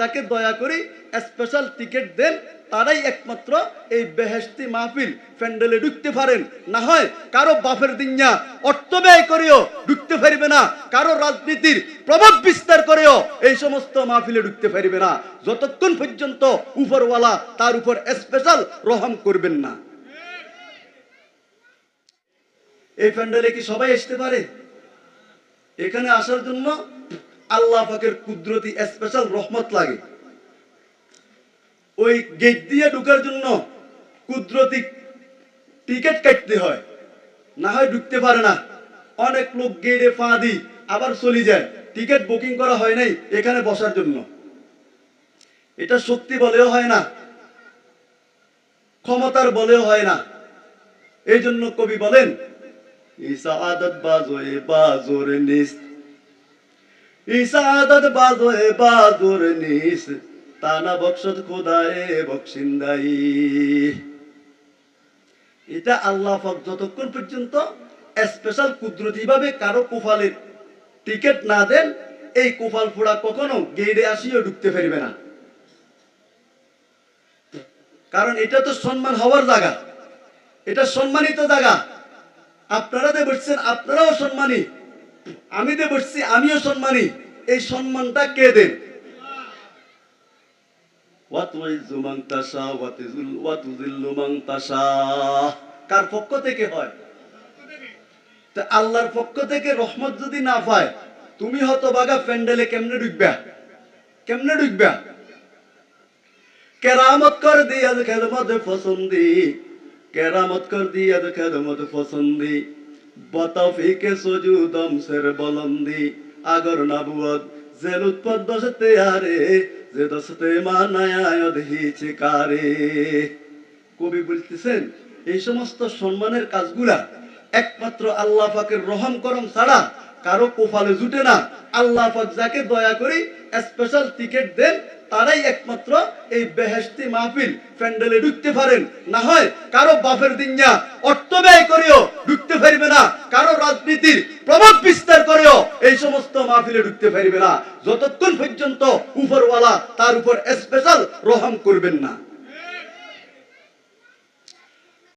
যাকে দয়া করি স্পেশাল টিকিট দেন, তারাই একমাত্র এই বেহেস্তি মাহফিল প্যান্ডেলে ঢুকতে পারেন। না হয় কারও বাপের দিনয়া অর্থ ব্যয় করেও ঢুকতে পারবে না, কারও রাজনীতির প্রভাব বিস্তার করেও এই সমস্ত মাহফিলে ঢুকতে পারবে না। যতক্ষণ পর্যন্ত উপরওয়ালা তার উপর স্পেশাল রহম করবেন না। এই প্যান্ডেলে কি সবাই আসতে পারে? এখানে আসার জন্য আল্লাহ পাকের কুদরতি স্পেশাল রহমত লাগে। ওই গেট দিয়ে ঢুকার জন্য কুদরতি টিকিট কাটতে হয়। না হয় ঢুকতে পারে না। অনেক লোক গেটে পা দি আবার চলে যায়। টিকিট বুকিং করা হয় নাই এখানে বসার জন্য। এটা শক্তি বলেও হয় না, ক্ষমতার বলেও হয় না। এই জন্য কবি বলেন ইসাদত বাজোয়ে বাজোর নিস ইসাদত বাজোয়ে বাজোর নিস, তানা বকশত খোদায়ে বকশিন্দাই। এটা আল্লাহ পাক যতক্ষণ পর্যন্ত স্পেশাল কুদরতি ভাবে কারও কুফালের টিকিট না দেন, এই কুফাল ফোড়া কখনো গেড়ে আসিও ঢুকতে পারবে না। কারণ এটা তো সম্মান হওয়ার জায়গা। এটা সম্মানিত জায়গা। আপনারা যে বসছেন, আপনারাও সম্মানী। আমি যে বসছি আমিও সম্মানী। এই সম্মানটা কে দেন? কার পক্ষ থেকে হয়? তা আল্লাহর পক্ষ থেকে রহমত যদি না পায় তুমি হতবাগা প্যান্ডেলে কেমনে ঢুকবা কেমনে ঢুকবা কেরামত কর দিয়া খেদমত পছন্দি কেরামত কর দিয়া খেদমত পছন্দি বতফিকে সজুদম সের বলন্দি, আগর নাবুয়ত জেল উৎপদ দশতে আরে যে দশতে মানায় দেহিছে কারে কবি বলতেছেন, এই সমস্ত সম্মানের কাজগুলা একমাত্র আল্লাহ পাকের রহম করম ছাড়া কারও কোফালে জুটে না। আল্লাহ পাক যাকে দয়া করি স্পেশাল টিকিট দেন তারাই একমাত্র এই বেহেস্তি মাহফিল প্যান্ডেলে ঢুকতে পারেন। না হয় কারও বাপের দিনয়া অর্থ ব্যয় করেও ঢুকতে পারবে না, কারও রাজনীতির প্রভাব বিস্তার করেও এই সমস্ত মাহফিলে ঢুকতে পারবে না। যতক্ষণ পর্যন্ত উপরওয়ালা তার উপর স্পেশাল রহম করবেন না।